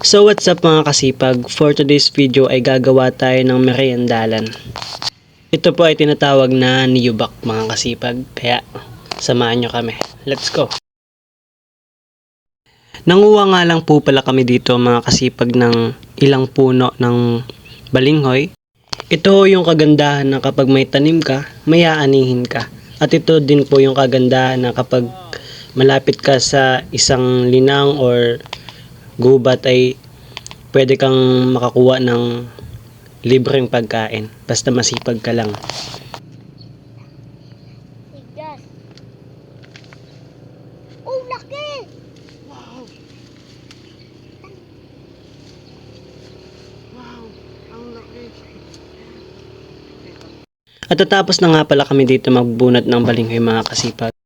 So what's up mga kasipag? For today's video ay gagawa tayo ng meriendalan. Ito po ay tinatawag na niyubak mga kasipag. Kaya samahan nyo kami. Let's go! Nanguha nga lang po pala kami dito mga kasipag ng ilang puno ng balinghoy. Ito yung kagandahan na kapag may tanim ka, may aanihin ka. At ito din po yung kagandahan na kapag malapit ka sa isang linang or gubat ay pwede kang makakuha ng libreng pagkain. Basta masipag ka lang. Tigas. Oh, laki! Wow! Wow! Ang laki! At tatapos na nga pala kami dito magbunat ng balinghoy mga kasipag.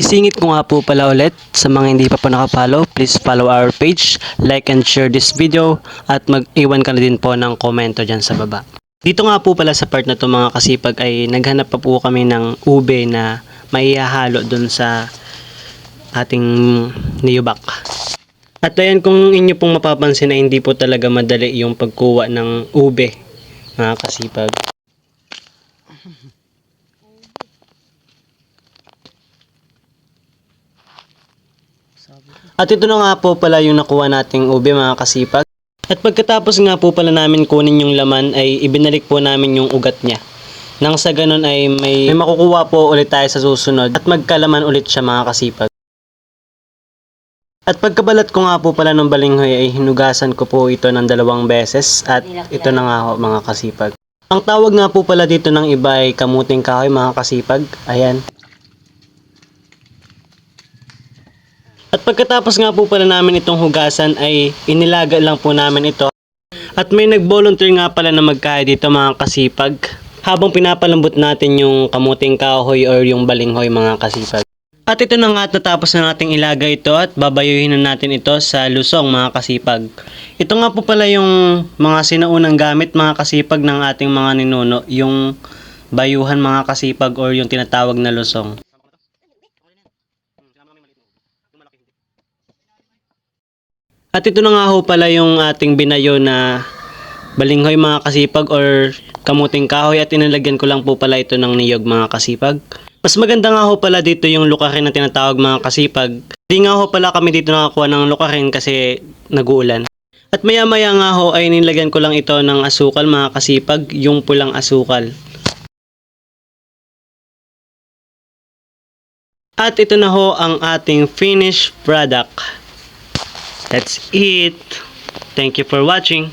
Isingit ko nga po pala ulit sa mga hindi pa po nakapollow, please follow our page, like and share this video at mag-iwan ka na din po ng komento dyan sa baba. Dito nga po pala sa part na to mga kasipag ay naghanap pa po kami ng ube na maihahalo dun sa ating niyubak. At ayan kung inyo pong mapapansin na hindi po talaga madali yung pagkuha ng ube mga kasipag. At ito na nga po pala yung nakuha nating ube mga kasipag. At pagkatapos nga po pala namin kunin yung laman ay ibinalik po namin yung ugat niya. Nang sa ganun ay may, may makukuha po ulit tayo sa susunod at magkalaman ulit siya mga kasipag. At pagkabalat ko nga po pala ng balinghoy ay hinugasan ko po ito ng dalawang beses at ito na nga ho mga kasipag. Ang tawag nga po pala dito ng iba ay kamuting kahoy mga kasipag. Ayan. At pagkatapos nga po pala namin itong hugasan ay inilaga lang po namin ito. At may nag-volunteer nga pala na magkaya dito mga kasipag. Habang pinapalambot natin yung kamuting kahoy or yung balinghoy mga kasipag. At ito na nga at natapos na nating ilaga ito at babayuhin na natin ito sa lusong mga kasipag. Ito nga po pala yung mga sinaunang gamit mga kasipag ng ating mga ninuno. Yung bayuhan mga kasipag or yung tinatawag na lusong. At ito na nga ho pala yung ating binayo na balinghoy mga kasipag or kamuting kahoy at inalagyan ko lang po pala ito ng niyog mga kasipag. Mas maganda nga ho pala dito yung lukarin na tinatawag mga kasipag. Hindi nga ho pala kami dito nakakuha ng lukarin kasi nag-uulan. At maya maya nga ho ay nilagyan ko lang ito ng asukal mga kasipag, yung pulang asukal. At ito na ho ang ating finished product. That's it. Thank you for watching.